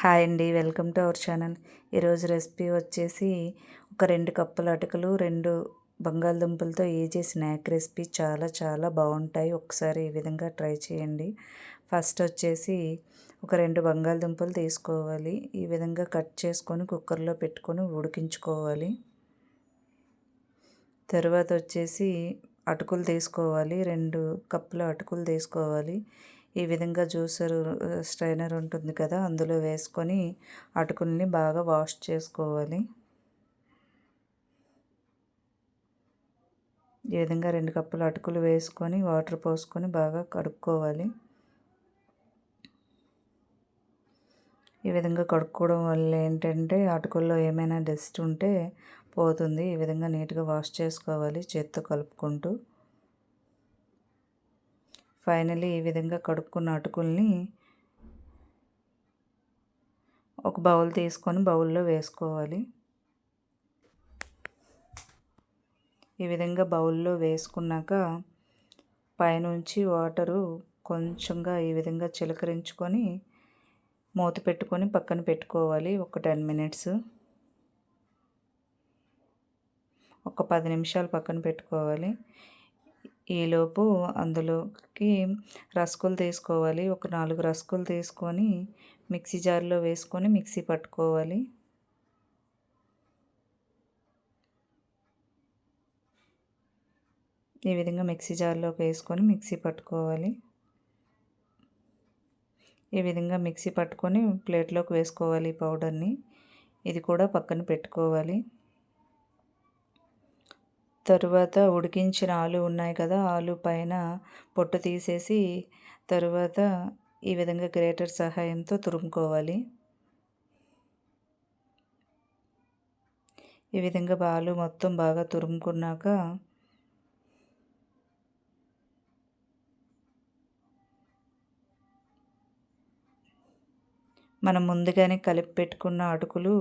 Hi అండి welcome to our channel. ఈరోజు recipe వచ్చేసి ఒక రెండు కప్పుల అటుకులు రెండు బంగాళదుంపలతో ఈజీ స్నాక్ రెసిపీ. చాలా చాలా బాగుంటాయి. ఒకసారి ఈ విధంగా ట్రై చేయండి. ఫస్ట్ వచ్చేసి ఒక రెండు బంగాళదుంపలు తీసుకోవాలి. ఈ విధంగా కట్ చేసుకొని కుక్కర్లో పెట్టుకొని ఉడికించుకోవాలి. తర్వాత వచ్చేసి అటుకులు తీసుకోవాలి. రెండు కప్పుల అటుకులు తీసుకోవాలి. ఈ విధంగా జ్యూసర్ స్ట్రైనర్ ఉంటుంది కదా అందులో వేసుకొని అటుకుల్ని బాగా వాష్ చేసుకోవాలి. ఈ విధంగా రెండు కప్పులు అటుకులు వేసుకొని వాటర్ పోసుకొని బాగా కడుక్కోవాలి. ఈ విధంగా కడుక్కోవడం వల్ల ఏంటంటే అటుకుల్లో ఏమైనా డస్ట్ ఉంటే పోతుంది. ఈ విధంగా నీట్గా వాష్ చేసుకోవాలి చేత్తో కలుపుకుంటూ. ఫైనలీ ఈ విధంగా కడుక్కున్న అటుకుల్ని ఒక బౌల్ తీసుకొని బౌల్లో వేసుకోవాలి. ఈ విధంగా బౌల్లో వేసుకున్నాక పైనుంచి వాటరు కొంచెంగా ఈ విధంగా చిలకరించుకొని మూత పెట్టుకొని పక్కన పెట్టుకోవాలి ఒక టెన్ మినిట్స్. ఒక పది నిమిషాలు పక్కన పెట్టుకోవాలి. ఈలోపు అందులోకి రసకులు తీసుకోవాలి. ఒక నాలుగు రసకులు తీసుకొని మిక్సీ జార్లో వేసుకొని మిక్సీ పట్టుకోవాలి. ఈ విధంగా మిక్సీ జార్లోకి వేసుకొని మిక్సీ పట్టుకోవాలి. ఈ విధంగా మిక్సీ పట్టుకొని ప్లేట్లోకి వేసుకోవాలి ఈ పౌడర్ని. ఇది కూడా పక్కన పెట్టుకోవాలి. తరువాత ఉడికించిన ఆలు ఉన్నాయి కదా ఆలు పైన పొట్టు తీసేసి తరువాత ఈ విధంగా గ్రేటర్ సహాయంతో తురుముకోవాలి. ఈ విధంగా బాలు మొత్తం బాగా తురుముకున్నాక మనం ముందుగానే కలిపి పెట్టుకున్న అటుకులు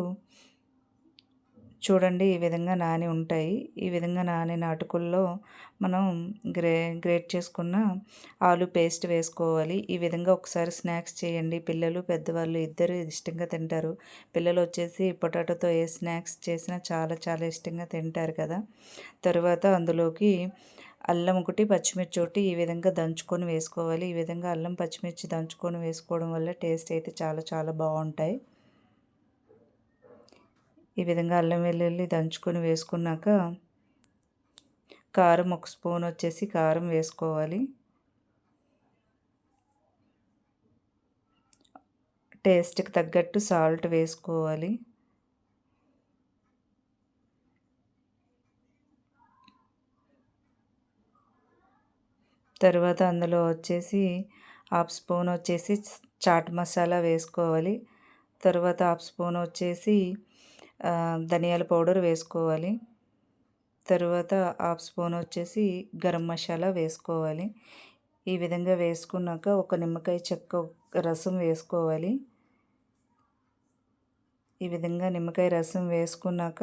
చూడండి ఈ విధంగా నాని ఉంటాయి. ఈ విధంగా నాని నాటుకుల్లో మనం గ్రే గ్రేట్ చేసుకున్న ఆలు పేస్ట్ వేసుకోవాలి. ఈ విధంగా ఒకసారి స్నాక్స్ చేయండి. పిల్లలు పెద్దవాళ్ళు ఇద్దరు ఇష్టంగా తింటారు. పిల్లలు వచ్చేసి పొటాటోతో ఏ స్నాక్స్ చేసినా చాలా చాలా ఇష్టంగా తింటారు కదా. తర్వాత అందులోకి అల్లం ఒకటి పచ్చిమిర్చి ఒకటి ఈ విధంగా దంచుకొని వేసుకోవాలి. ఈ విధంగా అల్లం పచ్చిమిర్చి దంచుకొని వేసుకోవడం వల్ల టేస్ట్ అయితే చాలా చాలా బాగుంటాయి. ఈ విధంగా అల్లం వెల్లుల్లి దంచుకొని వేసుకున్నాక కారం ఒక స్పూన్ వచ్చేసి కారం వేసుకోవాలి. టేస్ట్కి తగ్గట్టు సాల్ట్ వేసుకోవాలి. తర్వాత అందులో వచ్చేసి హాఫ్ స్పూన్ వచ్చేసి చాట్ మసాలా వేసుకోవాలి. తర్వాత హాఫ్ స్పూన్ వచ్చేసి ధనియాల పౌడర్ వేసుకోవాలి. తరువాత హాఫ్ స్పూన్ వచ్చేసి గరం మసాలా వేసుకోవాలి. ఈ విధంగా వేసుకున్నాక ఒక నిమ్మకాయ చెక్క రసం వేసుకోవాలి. ఈ విధంగా నిమ్మకాయ రసం వేసుకున్నాక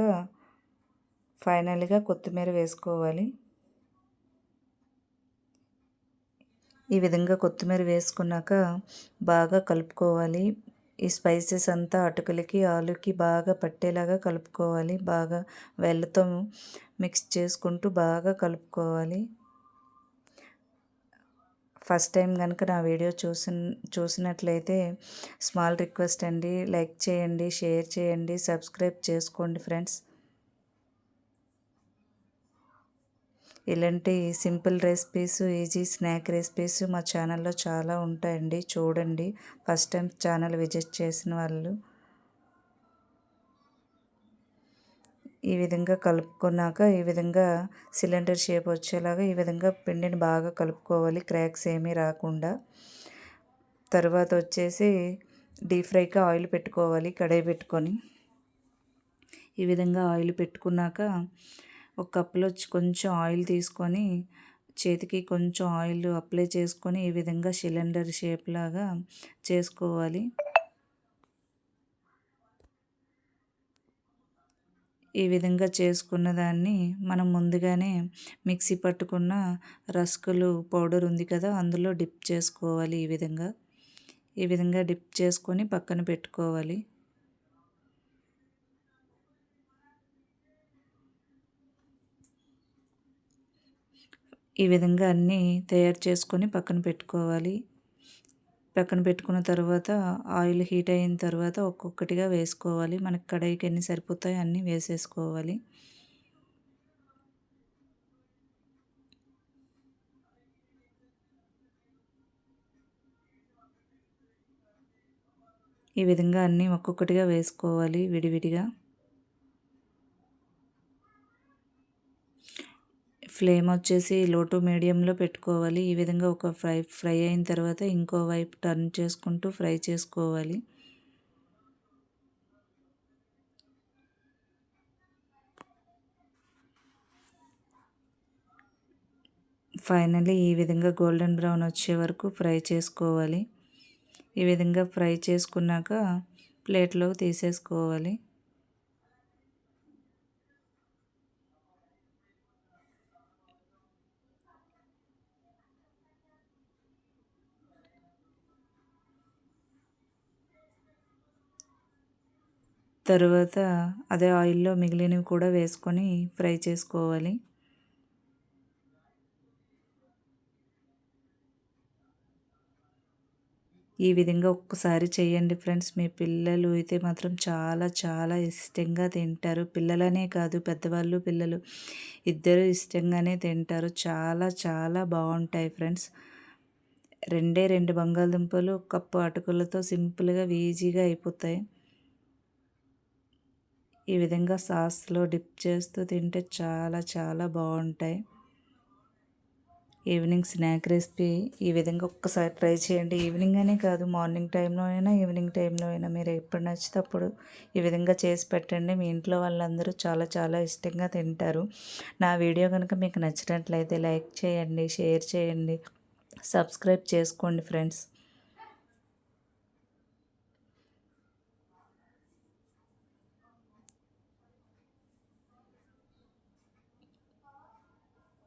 ఫైనల్గా కొత్తిమీర వేసుకోవాలి. ఈ విధంగా కొత్తిమీర వేసుకున్నాక బాగా కలుపుకోవాలి. ఈ స్పైసెస్ అంతా అటుకులకి ఆలుకి బాగా పట్టేలాగా కలుపుకోవాలి. బాగా వెళ్ళతో మిక్స్ చేసుకుంటూ బాగా కలుపుకోవాలి. ఫస్ట్ టైం కనుక నా వీడియో చూసి చూసినట్లయితే స్మాల్ రిక్వెస్ట్ అండి. లైక్ చేయండి షేర్ చేయండి సబ్స్క్రైబ్ చేసుకోండి ఫ్రెండ్స్. ఇలాంటి simple recipes easy snack recipes మా ఛానల్లో చాలా ఉంటాయండి. చూడండి. ఫస్ట్ టైం ఛానల్ విజిట్ చేసిన వాళ్ళు ఈ విధంగా కలుపుకున్నాక ఈ విధంగా సిలిండర్ షేప్ వచ్చేలాగా ఈ విధంగా పిండిని బాగా కలుపుకోవాలి. క్రాక్స్ ఏమీ రాకుండా. తర్వాత వచ్చేసి డీప్ ఫ్రైకి ఆయిల్ పెట్టుకోవాలి. కడాయి పెట్టుకొని ఈ విధంగా ఆయిల్ పెట్టుకున్నాక ఒక కప్పులో కొంచెం ఆయిల్ తీసుకొని చేతికి కొంచెం ఆయిల్ అప్లై చేసుకొని ఈ విధంగా సిలిండర్ షేప్ లాగా చేసుకోవాలి. ఈ విధంగా చేసుకున్న దాన్ని మనం ముందుగానే మిక్సీ పట్టుకున్న రస్కులు పౌడర్ ఉంది కదా అందులో డిప్ చేసుకోవాలి ఈ విధంగా. ఈ విధంగా డిప్ చేసుకొని పక్కన పెట్టుకోవాలి. ఈ విధంగా అన్నీ తయారు చేసుకొని పక్కన పెట్టుకోవాలి. పక్కన పెట్టుకున్న తర్వాత ఆయిల్ హీట్ అయిన తర్వాత ఒక్కొక్కటిగా వేసుకోవాలి. మనకి కడాయికి ఎన్ని సరిపోతాయో అన్నీ వేసేసుకోవాలి. ఈ విధంగా అన్నీ ఒక్కొక్కటిగా వేసుకోవాలి విడివిడిగా. ఫ్లేమ్ వచ్చేసి లో టు మీడియంలో పెట్టుకోవాలి. ఈ విధంగా ఒక ఫ్రై ఫ్రై అయిన తర్వాత ఇంకో వైపు టర్న్ చేసుకుంటూ ఫ్రై చేసుకోవాలి. ఫైనలీ ఈ విధంగా గోల్డెన్ బ్రౌన్ వచ్చే వరకు ఫ్రై చేసుకోవాలి. ఈ విధంగా ఫ్రై చేసుకున్నాక ప్లేట్లో తీసేసుకోవాలి. తరువాత అదే ఆయిల్లో మిగిలినవి కూడా వేసుకొని ఫ్రై చేసుకోవాలి. ఈ విధంగా ఒక్కసారి చేయండి ఫ్రెండ్స్. మీ పిల్లలు అయితే మాత్రం చాలా చాలా ఇష్టంగా తింటారు. పిల్లలనే కాదు పెద్దవాళ్ళు పిల్లలు ఇద్దరు ఇష్టంగానే తింటారు. చాలా చాలా బాగుంటాయి ఫ్రెండ్స్. రెండే రెండు బంగాళదుంపలు కప్పు అటుకులతో సింపుల్గా ఈజీగా అయిపోతాయి. ఈ విధంగా సాస్లో డిప్ చేస్తూ తింటే చాలా చాలా బాగుంటాయి. ఈవినింగ్ స్నాక్ రెసిపీ ఈ విధంగా ఒక్కసారి ట్రై చేయండి. ఈవినింగ్ అనే కాదు మార్నింగ్ టైంలో అయినా ఈవినింగ్ టైంలో అయినా మీరు ఎప్పుడు నచ్చితే అప్పుడు ఈ విధంగా చేసి పెట్టండి. మీ ఇంట్లో వాళ్ళందరూ చాలా చాలా ఇష్టంగా తింటారు. నా వీడియో కనుక మీకు నచ్చినట్లయితే లైక్ చేయండి షేర్ చేయండి సబ్స్క్రైబ్ చేసుకోండి ఫ్రెండ్స్.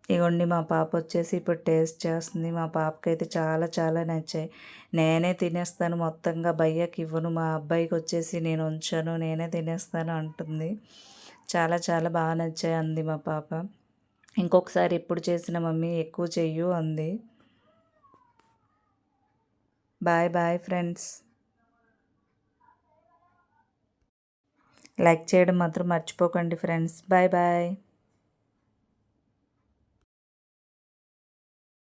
ఇగోండి మా పాప వచ్చేసి ఇప్పుడు టేస్ట్ చేస్తుంది. మా పాపకి అయితే చాలా చాలా నచ్చాయి. నేనే తినేస్తాను మొత్తంగా. భయ్యకి ఇవ్వను. మా అబ్బాయికి వచ్చేసి నేను ఉంచాను. నేనే తినేస్తాను అంటుంది. చాలా చాలా బాగా నచ్చాయి అంది మా పాప. ఇంకొకసారి ఎప్పుడు చేసిన మమ్మీ ఎక్కువ చెయ్యు అంది. Bye bye friends. లైక్ చేయడం మాత్రం మర్చిపోకండి ఫ్రెండ్స్. Bye bye.